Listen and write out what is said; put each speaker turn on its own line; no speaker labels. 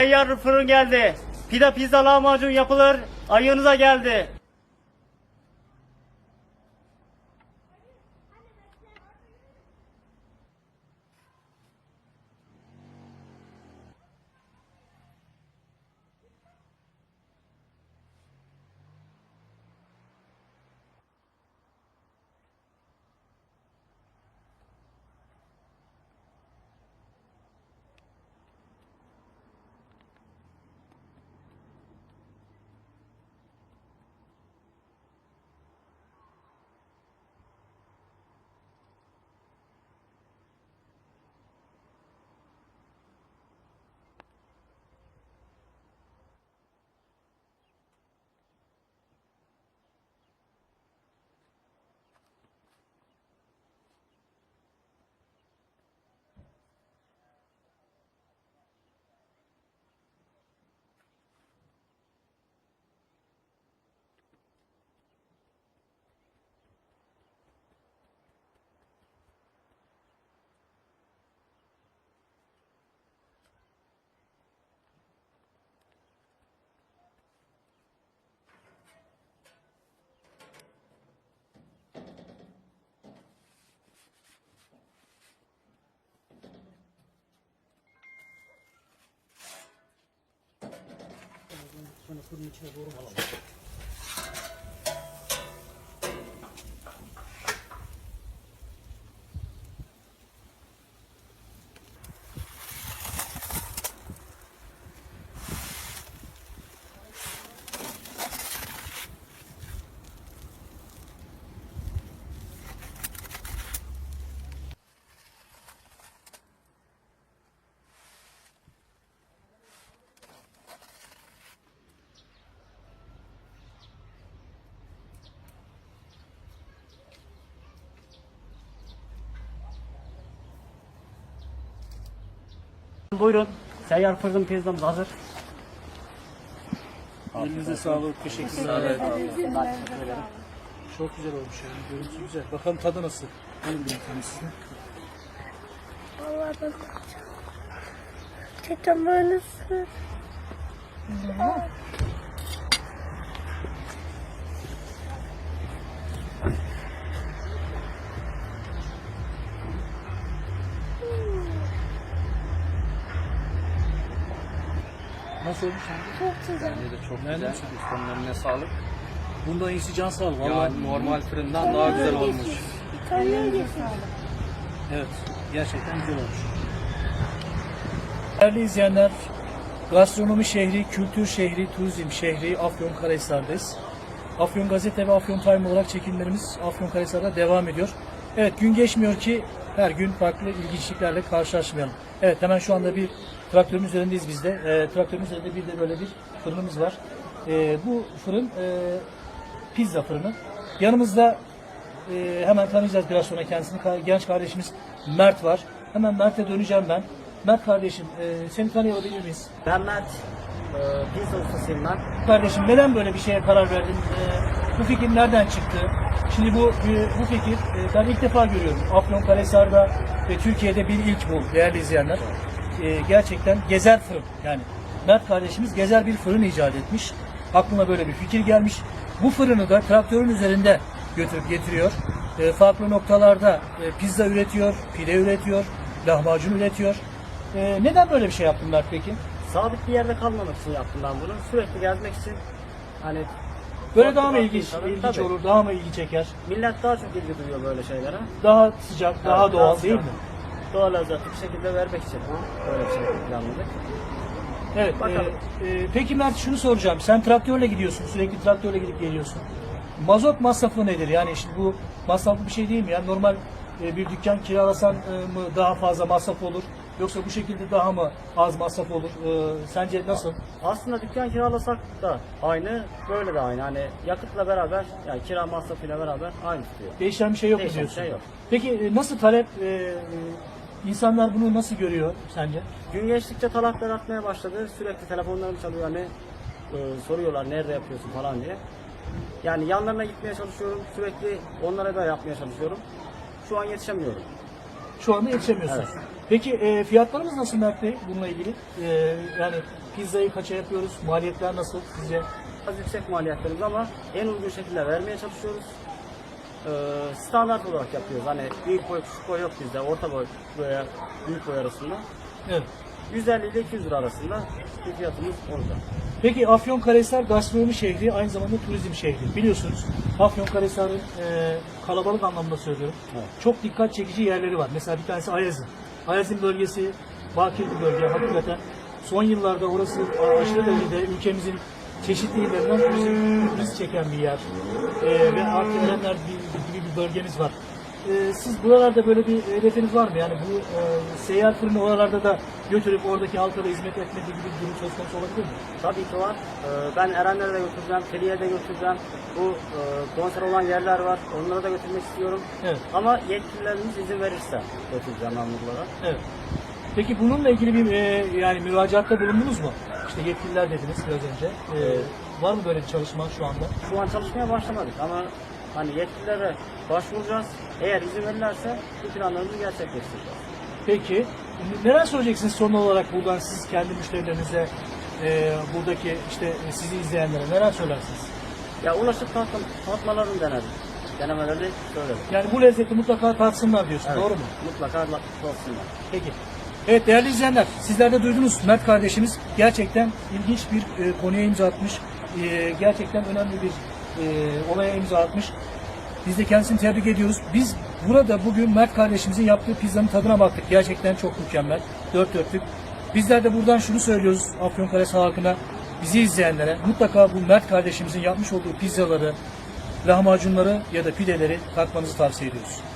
Seyyar fırın geldi. Pide pizza lahmacun yapılır. Ayınıza geldi. 看这后面切的多好 Buyurun. Seyyar fırın pizzamız hazır.
Elinize sağlık. Teşekkürler. Çok güzel olmuş yani. Görüntüsü güzel. Bakalım tadı nasıl? Buyurun bir tanesini.
Vallahi ben böylesi.
Nasıl olmuş abi?
Çok güzel.
Bence de çok
Nereden
güzel.
çıktı?
Ustanın eline sağlık.
Bundan iyisi can sağlık. Vallahi.
Yani normal fırından daha güzel olmuş.
İtalya'ya geçsin.
Evet. Gerçekten güzel olmuş. Değerli izleyenler, gastronomi şehri, kültür şehri, turizm şehri Afyonkarahisar'dayız. Afyon Gazete ve Afyon Time olarak çekimlerimiz Afyonkarahisar'da devam ediyor. Evet gün geçmiyor ki her gün farklı ilginçliklerle karşılaşmayalım. Evet hemen şu anda bir traktörün üzerindeyiz biz de. Ee, traktörün üzerinde bir de böyle bir fırınımız var. Ee, bu fırın e, pizza fırını. Yanımızda ee, hemen tanıyacağız biraz sonra kendisini. Genç kardeşimiz Mert var. Hemen Mert'e döneceğim ben. Mert kardeşim e, seni tanıyabilir miyiz?
Ben Mert. Ee, pizza ustasıyım ben.
Kardeşim neden böyle bir şeye karar verdin? E, bu fikir nereden çıktı? Şimdi bu bu fikir e, ben ilk defa görüyorum. Afyonkarahisar'da ve Türkiye'de bir ilk bu değerli izleyenler. E, gerçekten gezer fırın yani. Mert kardeşimiz gezer bir fırın icat etmiş. Aklına böyle bir fikir gelmiş. Bu fırını da traktörün üzerinde götürüp getiriyor. E, farklı noktalarda e, pizza üretiyor, pide üretiyor, lahmacun üretiyor. E, neden böyle bir şey yaptın Mert peki?
Sabit bir yerde kalmamak için yaptım ben bunu. Sürekli gezmek için. Hani
Böyle daha mı
farklı
ilginç,
insanlar-
ilginç
Tabii.
olur, daha mı ilgi çeker?
Millet daha çok ilgi duyuyor böyle şeylere.
Daha sıcak, daha
Evet,
doğal
daha
değil
sıcak. Doğal lezzetli bir şekilde vermek için böyle bir şey planladık.
Evet.
Bakalım.
e, e, peki Mert şunu soracağım. Sen traktörle gidiyorsun, sürekli traktörle gidip geliyorsun. Mazot masrafı nedir? Yani şimdi bu masraflı bir şey değil mi? Yani normal e, bir dükkan kiralasan e, mı daha fazla masraf olur? Yoksa bu şekilde daha mı az masraf olur? E, sence nasıl?
Aslında dükkan kiralasak da aynı, böyle de aynı. Hani yakıtla beraber, yani kira masrafıyla beraber aynı tutuyor.
Değişen bir şey yok mu
Değişen bir
diyorsun?
şey yok.
Peki e, nasıl talep? e, e, insanlar bunu nasıl görüyor sence?
Gün geçtikçe talepler artmaya başladı. Sürekli telefonlarım çalıyor hani e, soruyorlar nerede yapıyorsun falan diye. Yani yanlarına gitmeye çalışıyorum. Sürekli onlara da yapmaya çalışıyorum. Şu an yetişemiyorum.
Şu anda yetişemiyorsunuz.
Evet.
Peki e, fiyatlarımız nasıl Mert Bey bununla ilgili? E, yani pizzayı kaça yapıyoruz? Maliyetler nasıl sizce?
Biraz yüksek maliyetlerimiz ama en uygun şekilde vermeye çalışıyoruz. Ee, standart olarak yapıyoruz. Hani büyük boy küçük boy yok bizde. Orta boy veya büyük boy arasında.
Evet.
150 ile 200 lira arasında bir fiyatımız orada.
Peki Afyonkarahisar gastronomi şehri aynı zamanda turizm şehri. Biliyorsunuz Afyonkarahisar'ın e, kalabalık anlamda söylüyorum.
Evet.
Çok dikkat çekici yerleri var. Mesela bir tanesi Ayaz'ın. Ayaz'ın bölgesi bakir bir bölge hakikaten. Son yıllarda orası aşırı derecede ülkemizin çeşitli illerinden turist, turist çeken bir yer. E, ve Erenler bir- gibi bir bölgemiz var. E, siz buralarda böyle bir hedefiniz var mı? Yani bu e, seyyar fırını oralarda da götürüp oradaki halka da hizmet etmek gibi bir durum söz konusu olabilir mi?
Tabii ki var. Ee, ben Erenler'e de götüreceğim, Feriye'ye de götüreceğim. Bu e, konser olan yerler var. Onlara da götürmek istiyorum.
Evet.
Ama yetkililerimiz izin verirse götüreceğim ben buralara.
Evet. Peki bununla ilgili bir e, yani müracaatta bulundunuz mu? İşte yetkililer dediniz biraz önce. E, var mı böyle bir çalışma şu anda?
Şu an çalışmaya başlamadık ama hani yetkililere başvuracağız. Eğer izin verirlerse bu planlarımızı gerçekleştireceğiz.
Peki neler söyleyeceksiniz son olarak buradan siz kendi müşterilerinize e, buradaki işte sizi izleyenlere neler söylersiniz?
Ya ulaşıp tatma, tatmalarını denedim. Denemelerini söyledim.
Yani bu lezzeti mutlaka tatsınlar diyorsun
Evet,
doğru mu?
Mutlaka olsunlar.
Peki. Evet değerli izleyenler sizler de duydunuz Mert kardeşimiz gerçekten ilginç bir e, konuya imza atmış. E, gerçekten önemli bir e, olaya imza atmış. Biz de kendisini tebrik ediyoruz. Biz burada bugün Mert kardeşimizin yaptığı pizzanın tadına baktık. Gerçekten çok mükemmel. Dört dörtlük. Bizler de buradan şunu söylüyoruz Afyonkarahisar halkına, bizi izleyenlere mutlaka bu Mert kardeşimizin yapmış olduğu pizzaları, lahmacunları ya da pideleri tatmanızı tavsiye ediyoruz.